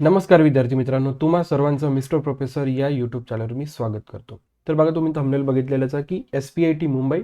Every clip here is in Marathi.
नमस्कार विद्यार्थी मित्रांनो तुम्हा सर्वांचं मिस्टर प्रोफेसर या यूट्यूब चॅनलवर मी स्वागत करतो. तर बघा तुम्ही थंबनेल बघितलेलंच आहे की S P I T Mumbai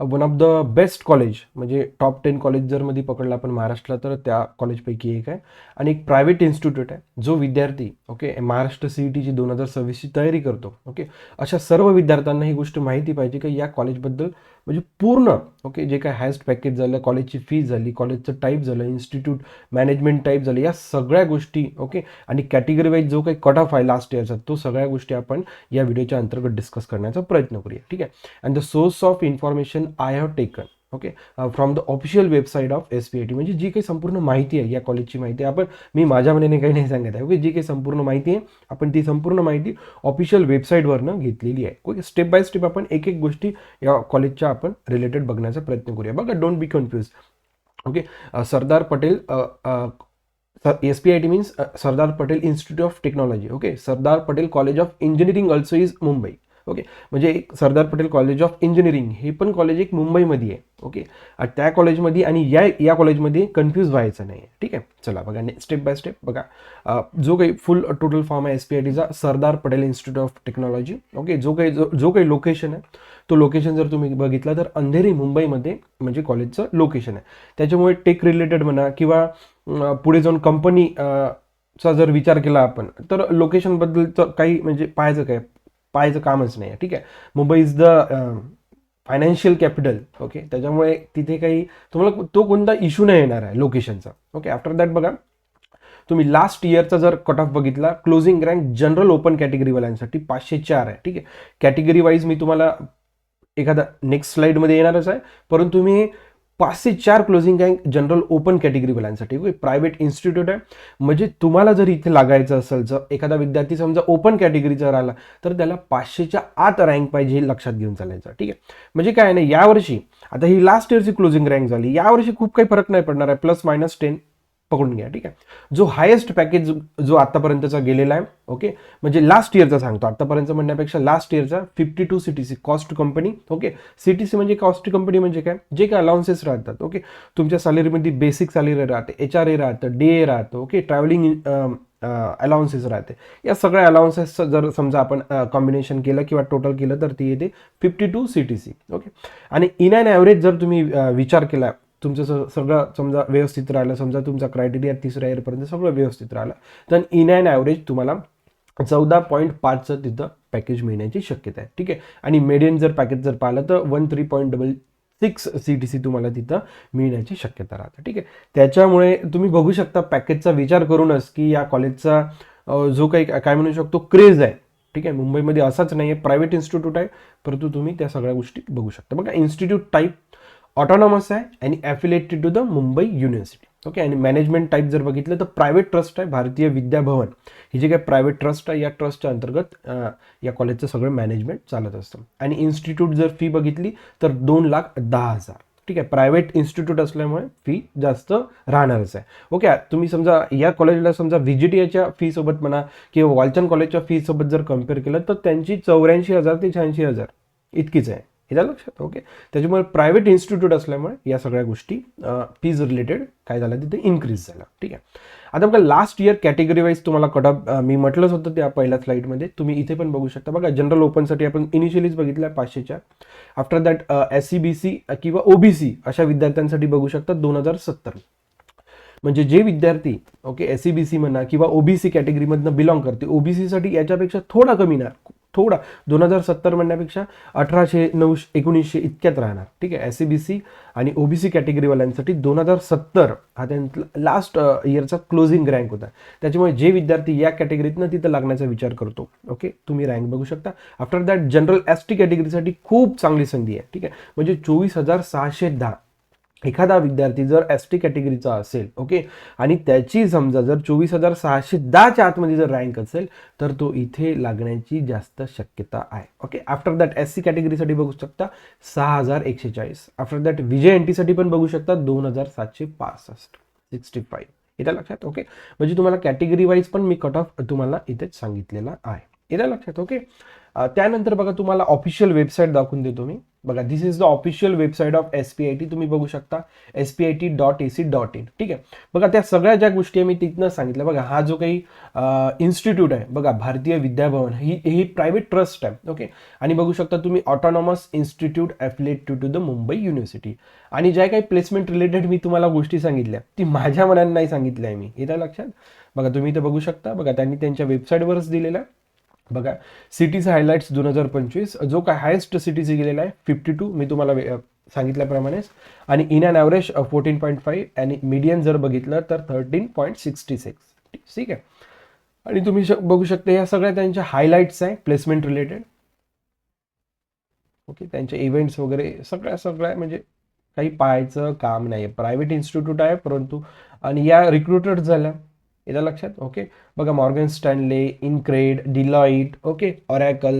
one of the best college म्हणजे टॉप टेन कॉलेज जर मध्ये पकडला आपण महाराष्ट्रात तर त्या कॉलेजपैकी एक आहे. आणि एक प्रायव्हेट इन्स्टिट्यूट आहे जो विद्यार्थी ओके महाराष्ट्र सी ई टीची दोन हजार सव्वीसची तयारी करतो ओके अशा सर्व विद्यार्थ्यांना ही गोष्ट माहिती पाहिजे की या कॉलेजबद्दल म्हणजे पूर्ण ओके जे काय हायस्ट पॅकेज झालं कॉलेजची फी झाली कॉलेजचं टाईप झालं इन्स्टिट्यूट मॅनेजमेंट टाईप झालं या सगळ्या गोष्टी ओके आणि कॅटेगरी वाईज जो काही कट ऑफ आहे लास्ट इयरचा तो सगळ्या गोष्टी आपण या व्हिडिओच्या अंतर्गत डिस्कस करण्याचा प्रयत्न करूया ठीक आहे? And the source of information I have taken okay? From the official website of S P I T म्हणजे जी काही संपूर्ण माहिती आहे या कॉलेजची माहिती आहे. आपण मी माझ्या मनाने काही नाही सांगत आहे ओके? जी काही संपूर्ण माहिती आहे आपण ती संपूर्ण माहिती ऑफिशियल वेबसाईटवरनं घेतलेली आहे. ओके? स्टेप बाय स्टेप आपण एक एक गोष्टी या कॉलेजच्या आपण रिलेटेड बघण्याचा प्रयत्न करूया. बघा don't be confuse okay? Sardar Patel S P I T means Sardar Patel institute of technology okay? Sardar Patel college of engineering also is Mumbai okay? म्हणजे एक Sardar Patel college of engineering हे पण कॉलेज एक मुंबईमध्ये आहे ओके? आणि त्या कॉलेजमध्ये आणि या या कॉलेजमध्ये कन्फ्यूज व्हायचं नाही ठीक आहे? चला बघा स्टेप बाय स्टेप बघा. जो काही फुल टोटल फॉर्म आहे एस पी आय टीचा Sardar Patel institute of technology okay? जो काही जो जो काही लोकेशन आहे तो लोकेशन जर तुम्ही बघितला तर अंधेरी मुंबईमध्ये म्हणजे कॉलेजचं लोकेशन आहे. त्याच्यामुळे टेक रिलेटेड म्हणा किंवा पुढे जाऊन कंपनी चा जर विचार केला आपण तर लोकेशनबद्दलचं काही म्हणजे पाहायचं काय? पाहायचं कामच नाही आहे. ठीक आहे? Mumbai is the financial capital okay त्याच्यामुळे तिथे काही तुम्हाला तो कोणता इश्यू नाही येणार आहे लोकेशनचा ओके आफ्टर दॅट बघा तुम्ही लास्ट इयरचा जर कट ऑफ बघितला क्लोजिंग रँक जनरल ओपन कॅटेगरीवाल्यांसाठी पाचशे चार आहे ठीक आहे? कॅटेगरी वाईज मी तुम्हाला एखादा नेक्स्ट स्लाईडमध्ये येणारच आहे परंतु मी पाचशे चार closing rank general open category वाल्यांसाठी. Private institute आहे. म्हणजे तुम्हाला जर इथे लागायचं असेल जर एखादा विद्यार्थी समजा ओपन कॅटेगरीचा राहिला तर त्याला पाचशेच्या आत रँक पाहिजे हे लक्षात घेऊन चालायचं. ठीक आहे? म्हणजे काय नाही यावर्षी आता ही लास्ट इयरची क्लोजिंग रँक झाली. यावर्षी खूप काही फरक नाही पडणार आहे. प्लस मायनस टेन पकडून घ्या ठीक आहे? जो हायेस्ट पॅकेज जो आतापर्यंतचा गेलेला आहे ओके म्हणजे लास्ट इयरचा सांगतो. आतापर्यंत म्हणण्यापेक्षा last इयरचा fifty two C T C cost company okay C T C म्हणजे कॉस्ट कंपनी म्हणजे काय? जे काय अलाउन्सेस राहतात ओके तुमच्या सॅलरीमध्ये बेसिक सॅलरी राहते एच आर ए राहतं डे ए राहतं ओके ट्रॅव्हलिंग अलाउन्सेस राहते. या सगळ्या अलाउन्सेसचं जर समजा आपण कॉम्बिनेशन केलं किंवा टोटल केलं तर ती येते fifty two C T C okay आणि इन अँड ॲव्हरेज जर तुम्ही विचार केला तुमचं स- सगळं समजा व्यवस्थित राहिलं समजा तुमचा क्रायटेरिया तिसऱ्या इयरपर्यंत सगळं व्यवस्थित राहिलं तर इन अँड ॲव्हरेज तुम्हाला चौदा पॉईंट पाचचं तिथं पॅकेज मिळण्याची शक्यता आहे. ठीक आहे? आणि मेडियन जर पॅकेज जर पाहिलं तर one three point double six C T C तुम्हाला तिथं मिळण्याची शक्यता राहते. ठीक आहे? त्याच्यामुळे तुम्ही बघू शकता पॅकेजचा विचार करूनच की या कॉलेजचा जो काही काय म्हणू शकतो क्रेज आहे. ठीक आहे? मुंबईमध्ये असाच नाही आहे प्रायव्हेट इन्स्टिट्यूट आहे परंतु तुम्ही त्या सगळ्या गोष्टी बघू शकता. बघा इन्स्टिट्यूट टाईप ऑटोनॉमस आहे आणि affiliated to the Mumbai university okay आणि मॅनेजमेंट टाईप जर बघितलं तर प्रायव्हेट ट्रस्ट आहे भारतीय विद्याभवन. ही जी काही प्रायव्हेट ट्रस्ट आहे या ट्रस्टच्या अंतर्गत या कॉलेजचं सगळं मॅनेजमेंट चालत असतं. आणि इन्स्टिट्यूट जर फी बघितली तर दोन लाख दहा हजार. ठीक आहे प्रायव्हेट इन्स्टिट्यूट असल्यामुळे फी जास्त राहणारच आहे. ओके तुम्ही समजा या कॉलेजला समजा व्हिजिटियाच्या फीसोबत म्हणा किंवा वालचंद कॉलेजच्या फीसोबत जर कंपेअर केलं तर त्यांची चौऱ्याऐंशी हजार ते शहाऐंशी हजार इतकीच आहे. हे झालं लक्षात? ओके. त्याच्यामुळे प्रायव्हेट इन्स्टिट्यूट असल्यामुळे या सगळ्या गोष्टी फीज रिलेटेड काय झालं? तिथे इन्क्रीज झाला. ठीक आहे. आता बघा लास्ट इयर कॅटेगरी वाईज तुम्हाला कट ऑफ मी म्हटलंच होतं त्या पहिल्या स्लाईडमध्ये तुम्ही इथे पण बघू शकता. बघा जनरल ओपनसाठी आपण इनिशियलीच बघितलं आहे पाचशेच्या after that S C B C किंवा ओबीसी अशा विद्यार्थ्यांसाठी बघू शकता दोन हजार सत्तर. म्हणजे जे विद्यार्थी okay S C B C म्हणा किंवा ओबीसी कॅटेगरीमधनं बिलॉंग करते ओबीसीसाठी याच्यापेक्षा थोडा कमी ना थोडा दोन हजार सत्तर म्हणण्यापेक्षा अठराशे नऊशे एकोणीसशे इतक्यात राहणार. ठीक आहे? एस सी बी सी आणि ओबीसी कॅटेगरीवाल्यांसाठी दोन हजार सत्तर हा त्यांचा लास्ट इयरचा क्लोजिंग रँक होता. त्याच्यामुळे जे विद्यार्थी या कॅटेगरीतनं तिथं लागण्याचा विचार करतो. ओके तुम्ही रँक बघू शकता. After that general S T कॅटेगरीसाठी खूप चांगली संधी आहे. ठीक आहे? म्हणजे चोवीस हजार सहाशे दहा. एखादा विद्यार्थी जर एस टी कॅटेगरीचा असेल ओके आणि त्याची समजा जर चोवीस हजार सहाशे दहाच्या आतमध्ये जर रँक असेल तर तो इथे लागण्याची जास्त शक्यता आहे okay after that S C कॅटेगरीसाठी बघू शकता सहा हजार एकशे चाळीस आफ्टर दॅट विजय एन टीसाठी पण बघू शकता दोन हजार सातशे पासष्ट. सिक्स्टी फाईव्ह येत्या लक्षात ओके म्हणजे तुम्हाला कॅटेगरी वाईज पण मी कट ऑफ तुम्हाला इथेच सांगितलेला आहे. येत्या लक्षात ओके त्यानंतर बघा तुम्हाला ऑफिशियल वेबसाईट दाखवून देतो मी. बघा this is the official website of S P I T तुम्ही बघू शकता S P I T dot A C dot in ठीक आहे? बघा त्या सगळ्या ज्या गोष्टी आहे मी तिथनं सांगितल्या. बघा हा जो काही इन्स्टिट्यूट आहे बघा भारतीय विद्याभवन ही ही प्रायव्हेट ट्रस्ट आहे. ओके आणि बघू शकता तुम्ही autonomous institute affiliate to the Mumbai university आणि ज्या काही प्लेसमेंट रिलेटेड मी तुम्हाला गोष्टी सांगितल्या ती माझ्या मनाने नाही सांगितल्या आहे मी. येत्या लक्षात? बघा तुम्ही इथं बघू शकता. बघा त्यांनी त्यांच्या वेबसाईटवरच दिलेलं आहे. बघा सिटीज हायलाईट्स दोन हजार पंचवीस जो काय हायेस्ट सिटीची गेलेला आहे फिफ्टी टू मी तुम्हाला सांगितल्याप्रमाणेच. आणि in and average fourteen point five आणि मीडियन जर बघितलं तर थर्टीन पॉईंट सिक्स्टी सिक्स ठीक आहे? आणि तुम्ही शक बघू शकता या सगळ्या त्यांच्या हायलाईट्स आहे प्लेसमेंट रिलेटेड ओके त्यांचे इव्हेंट्स वगैरे सगळ्या सगळ्या म्हणजे काही पाहायचं काम नाही आहे प्रायव्हेट इन्स्टिट्यूट आहे परंतु आणि या रिक्रुटेड झाल्या. येतं लक्षात ओके बघा Morgan Stanley InCred Deloitte okay Oracle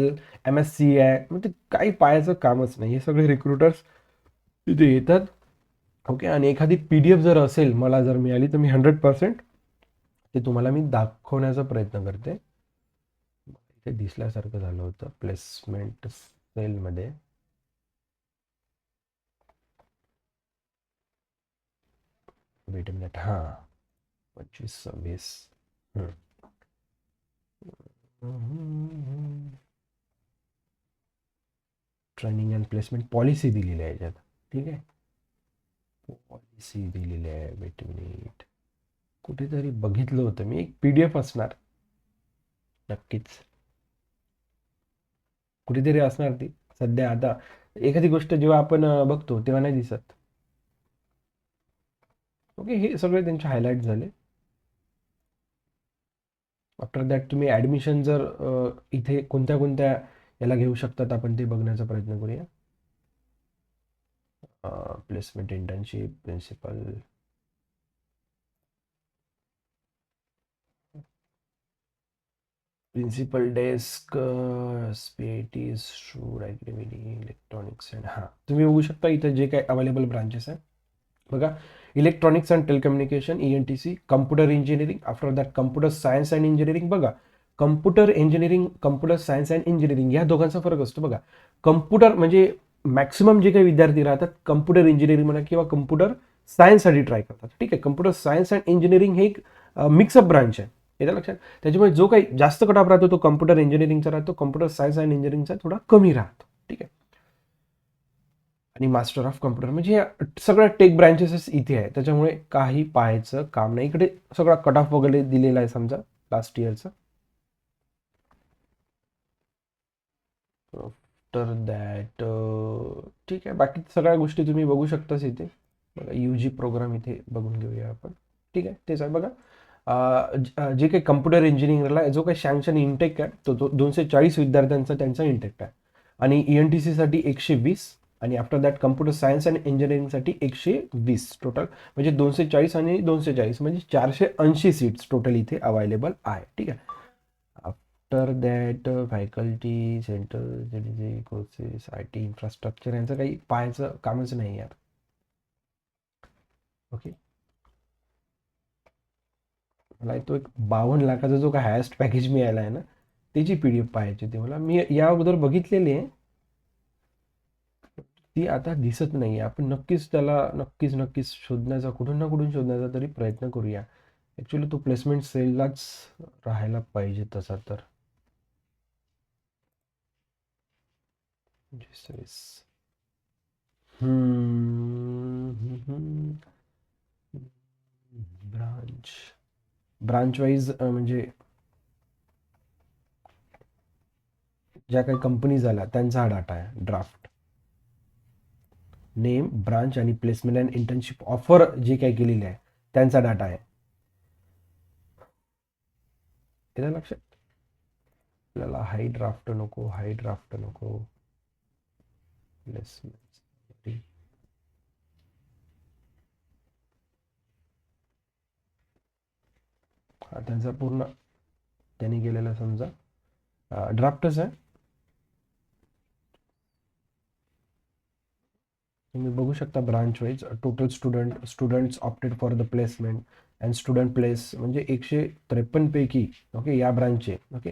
M S C I म्हणजे काही पाहायचं कामच नाही. हे सगळे रिक्रुटर्स तिथे येतात ओके आणि एखादी पी डी एफ जर असेल मला जर मिळाली तर मी हंड्रेड पर्सेंट ते तुम्हाला मी दाखवण्याचा प्रयत्न करते. इथे दिसल्यासारखं झालं होतं प्लेसमेंट सेलमध्ये वेट मिनिट हां. पंचवीस सव्वीस ट्रेनिंग अँड प्लेसमेंट पॉलिसी दिलेली आहे याच्यात ठीक आहे? पॉलिसी दिलेली आहे वेट मिनिट कुठेतरी बघितलं होतं मी. एक पी डी एफ असणार. नक्कीच. कुठेतरी असणार ती. सध्या आता एखादी गोष्ट जेव्हा आपण बघतो तेव्हा नाही दिसत. ओके हे सगळे त्यांचे हायलाईट झाले. आफ्टर दॅट तुम्ही ॲडमिशन जर इथे कोणत्या कोणत्या याला घेऊ शकतात आपण ते बघण्याचा प्रयत्न करूया. Placement internship principal principal desk S I T stood academy electronics and हां. तुम्ही बघू शकता इथे जे काही अवेलेबल ब्रांचेस आहेत. बघा electronics and telecommunication E N T C computer engineering after that computer science and engineering बघा. Computer engineering computer science and engineering या दोघांचा फरक असतो बघा. कम्प्युटर म्हणजे मॅक्सिमम जे काही विद्यार्थी राहतात कम्प्युटर इंजिनिअरिंग म्हणा किंवा कम्प्युटर सायन्ससाठी ट्राय करतात. ठीक आहे कम्प्युटर सायन्स अँड इंजिनिअरिंग हे एक मिक्सअप ब्रांच आहे. येत्या लक्षात? त्याच्यामुळे जो काही जास्त कटाप राहतो तो कम्प्युटर इंजिनिअरिंगचा राहतो कम्प्युटर सायन्स अँड इंजिनिअरिंगचा थोडा कमी राहतो. ठीक आहे? आणि मास्टर ऑफ कम्प्युटर म्हणजे या सगळ्या टेक ब्रँचेसेस इथे आहे. त्याच्यामुळे काही पाहायचं काम नाही. इकडे सगळा कट ऑफ वगैरे दिलेला आहे समजा लास्ट इयरचा आफ्टर दॅट ठीक आहे. बाकी सगळ्या गोष्टी तुम्ही बघू शकताच इथे. बघा यू जी प्रोग्राम इथे बघून घेऊया आपण. ठीक आहे? तेच आहे बघा. जे काही कम्प्युटर इंजिनिअरिंगला जो काही सँक्शन इंटेक आहे तो दोनशे चाळीस विद्यार्थ्यांचा त्यांचा इंटेक आहे. आणि ई एन टी सीसाठी एकशे वीस आणि after that computer science and इंजिनिअरिंगसाठी एकशे वीस टोटल म्हणजे दोनशे चाळीस आणि दोनशे चाळीस म्हणजे चारशे ऐंशी सीट्स टोटल इथे अवेलेबल आहे. ठीक आहे? After that faculty centre courses I T infrastructure यांचं काही पाहायचं कामच नाही यार ओके मला तो एक बावन्न लाखाचा जो काय हायेस्ट पॅकेज मिळाला आहे ना त्याची पी डी एफ पाहायची होती मला. मी या अगोदर बघितलेली आहे. ती आता दिसत नाही आपण नक्कीच त्याला नक्कीच नक्कीच शोधण्याचा कुठून ना कुठून शोधण्याचा तरी प्रयत्न करूया. ॲक्च्युली तो प्लेसमेंट सेललाच राहायला पाहिजे तसा तर. ब्रांच. ब्रांच वाईज म्हणजे ज्या काही कंपनीज आल्या त्यांचा हा डाटा आहे ड्राफ्ट. नेम ब्रांच आणि प्लेसमेंट अँड इंटर्नशिप ऑफर जे काही केलेले आहे त्यांचा डाटा आहे. येणार लक्षात? आपल्याला हाय ड्राफ्ट नको हाय ड्राफ्ट नको. प्लेसमेंट हा त्यांचा पूर्ण त्यांनी केलेला समजा ड्राफ्टच आहे. तुम्ही बघू शकता branch wise total student students opted for the placement and student place म्हणजे एकशे त्रेपन्न पैकी ओके या ब्रांचचे ओके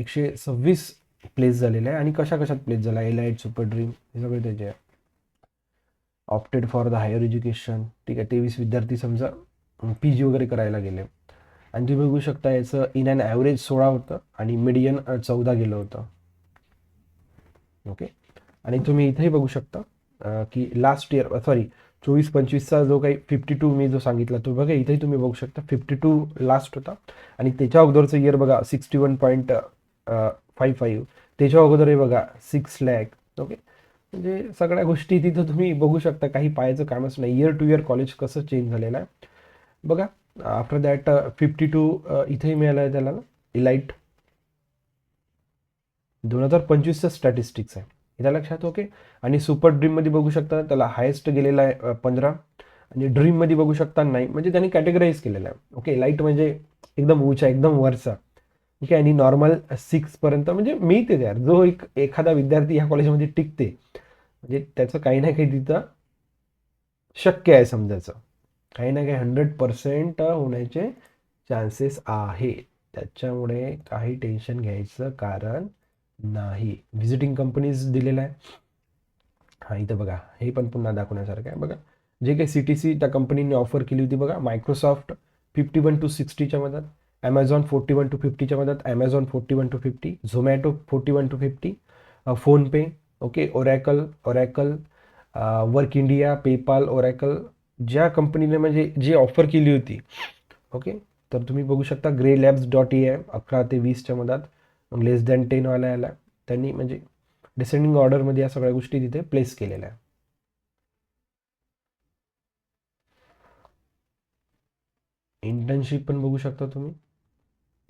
एकशे सव्वीस प्लेस झालेले आहे. आणि कशा कशात प्लेस झाला? एलाइट सुपर ड्रीम हे सगळे त्याचे आहे. Opted for the higher education ठीक आहे. तेवीस विद्यार्थी समजा पी जी वगैरे करायला गेले. आणि तुम्ही बघू शकता याचं इन अँड ॲव्हरेज सोळा होतं आणि मिडियन चौदा गेलं होतं. ओके आणि तुम्ही इथेही बघू शकता. की लास्ट इयर सॉरी चोवीस पंचवीसचा जो काही फिफ्टी टू मी जो सांगितला तो बघा इथेही तुम्ही बघू शकता. फिफ्टी टू लास्ट होता. आणि त्याच्या अगोदरचं इयर बघा sixty one point five five त्याच्या अगोदरही बघा सिक्स लॅक ओके म्हणजे सगळ्या गोष्टी तिथं तुम्ही बघू शकता. काही पाहायचं कामच नाही. इयर टू इयर कॉलेज कसं चेंज झालेलं आहे. बघा आफ्टर दॅट फिफ्टी टू इथेही मिळालं आहे त्याला. इलाईट दोन हजार पंचवीसचं स्टॅटिस्टिक्स आहे. इथं लक्षात ओके? आणि सुपर ड्रीममध्ये बघू शकता त्याला हायेस्ट गेलेला आहे पंधरा. आणि ड्रीममध्ये बघू शकता नाही म्हणजे त्यांनी कॅटेगराईज केलेलं आहे ओके? लाइट म्हणजे एकदम उंचा एकदम वरचा. ओके आणि नॉर्मल सिक्सपर्यंत म्हणजे मिळते यार. जो एक एखादा विद्यार्थी ह्या कॉलेजमध्ये टिकते म्हणजे त्याचं काही ना काही तिथं शक्य आहे समजायचं. काही ना काही हंड्रेड पर्सेंट होण्याचे चान्सेस आहे. त्याच्यामुळे काही टेन्शन घ्यायचं कारण नाही. व्हिजिटिंग कंपनीज दिलेला आहे. हा इथं बघा. हे पण पुन्हा दाखवण्यासारखं आहे. बघा. जे काही सी टी सी त्या कंपनीने ऑफर केली होती बघा. मायक्रोसॉफ्ट फिफ्टी वन टू सिक्स्टीच्या मधात ॲमेझॉन फोर्टी वन टू फिफ्टीच्या मधात Amazon forty one two fifty Zomato forty one two fifty PhonePe okay Oracle Oracle work India PayPal Oracle ज्या कंपनीने म्हणजे जी ऑफर केली होती ओके तर तुम्ही बघू शकता grey labs dot A M अकरा ते वीसच्या मधात मग लेस दॅन टेनवाला याला त्यांनी म्हणजे डिसेंडिंग ऑर्डरमध्ये या सगळ्या गोष्टी तिथे प्लेस केलेल्या. आहे इंटर्नशिप पण बघू शकता तुम्ही.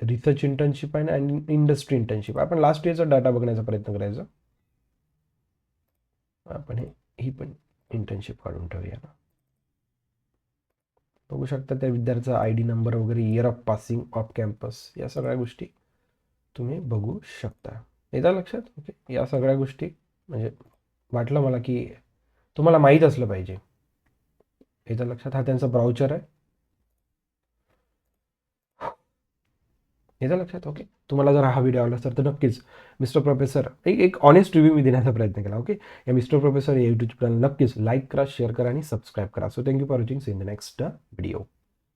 रिसर्च इंटर्नशिप आहे आणि इंडस्ट्री इंटर्नशिप आपण लास्ट इयरचा डाटा बघण्याचा प्रयत्न करायचा. आपण हे ही पण इंटर्नशिप काढून ठेवूया ना. बघू शकता त्या विद्यार्थ्याचा आय डी नंबर वगैरे year of passing of campus या सगळ्या गोष्टी. तुम्ही बघू शकता. येता लक्षात? ओके या सगळ्या गोष्टी म्हणजे वाटलं मला की तुम्हाला माहीत असलं पाहिजे. येतं लक्षात? हा त्यांचा ब्राउचर आहे. येतं लक्षात? ओके तुम्हाला जर हा व्हिडिओ आवडला तर तर नक्कीच मिस्टर प्रोफेसर एक एक ऑनेस्ट रिव्ह्यू मी देण्याचा प्रयत्न केला. ओके या मिस्टर प्रोफेसर या यूट्यूब चॅनल नक्कीच लाईक करा शेअर करा आणि सबस्क्राईब करा. So thank you for watching see in the next video